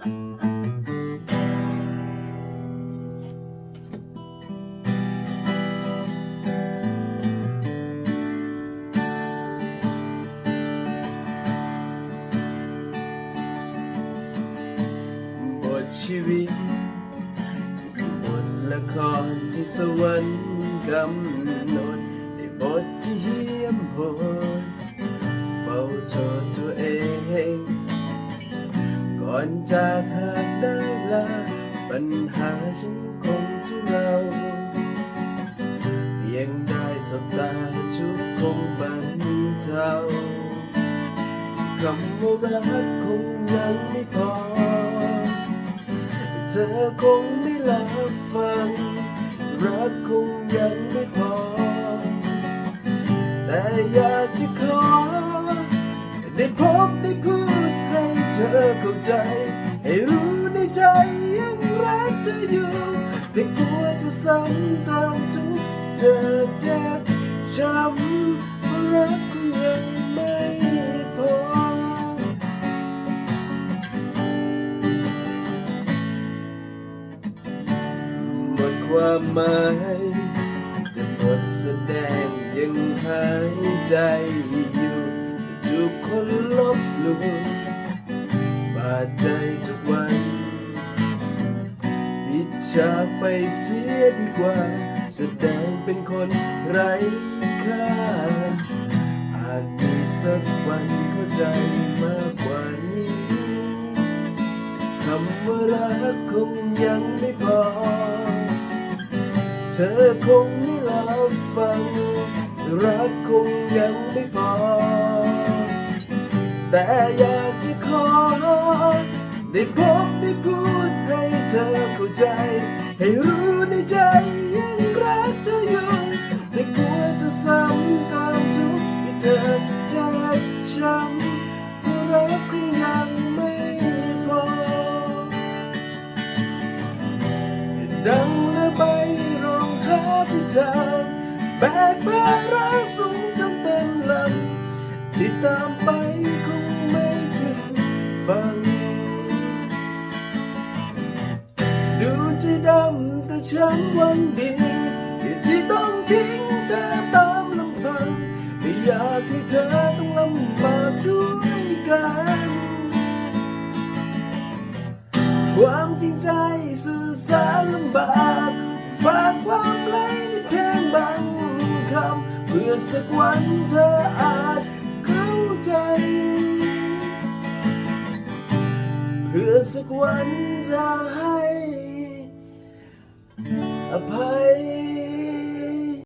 บทชีวิตบทละครที่สวรรค์กำหนดในบทที่เหี้ยมโหดเฝ้าโทษตัว ก่อนจากหากได้ลาปัญหาฉันคงทุเราเพียงได้สบตาชุกคงบรรเทาคำว่ารักคงยังไม่พอ เธอคงไม่รับฟัง รักคงยังไม่พอ แต่อยากจะขอ ได้พบได้พูด ธอเข้าใจ ให้รู้ในใจยังรักเธออยู่ แต่กลัวจะซ้ำตามทุกเธอเจ็บช้ำเพราะรักคงยังไม่พอ หมดความหมายแต่บทแสดงยังหายใจอยู่ทุกคนลบหลู่ ปิดฉากไปเสียดีกว่า แสดงเป็นคนไร้ค่า อาจมีสักวันเข้าใจมากกว่านี้คำว่ารักคงยังไม่พอ เธอคงไม่รับฟัง รักคงยังไม่พอ แต่อยากจะขอ ได้พบได้พูดให้เธอเข้าใจ ให้รู้ในใจยังรักเธออยู่แต่กลัวจะซ้ำตามทุกที่เธอเจ็บช้ำเพราะรักคงยังไม่พอดังและใบรองเท้าที่เธอแบกภาระสูงจนเต็มลำที่ตามไป ดูจะดำแต่ฉันหวังดีที่ต้องทิ้งเธอตามลำพังไม่อยากให้เธอต้องลำบากด้วยกัน ความจริงใจสื่อสารลำบากฝากความไร้ในเพียงบางคำเพื่อสักวันเธออาจเข้าใจ เพื่อสักวันจะให้อ ภัย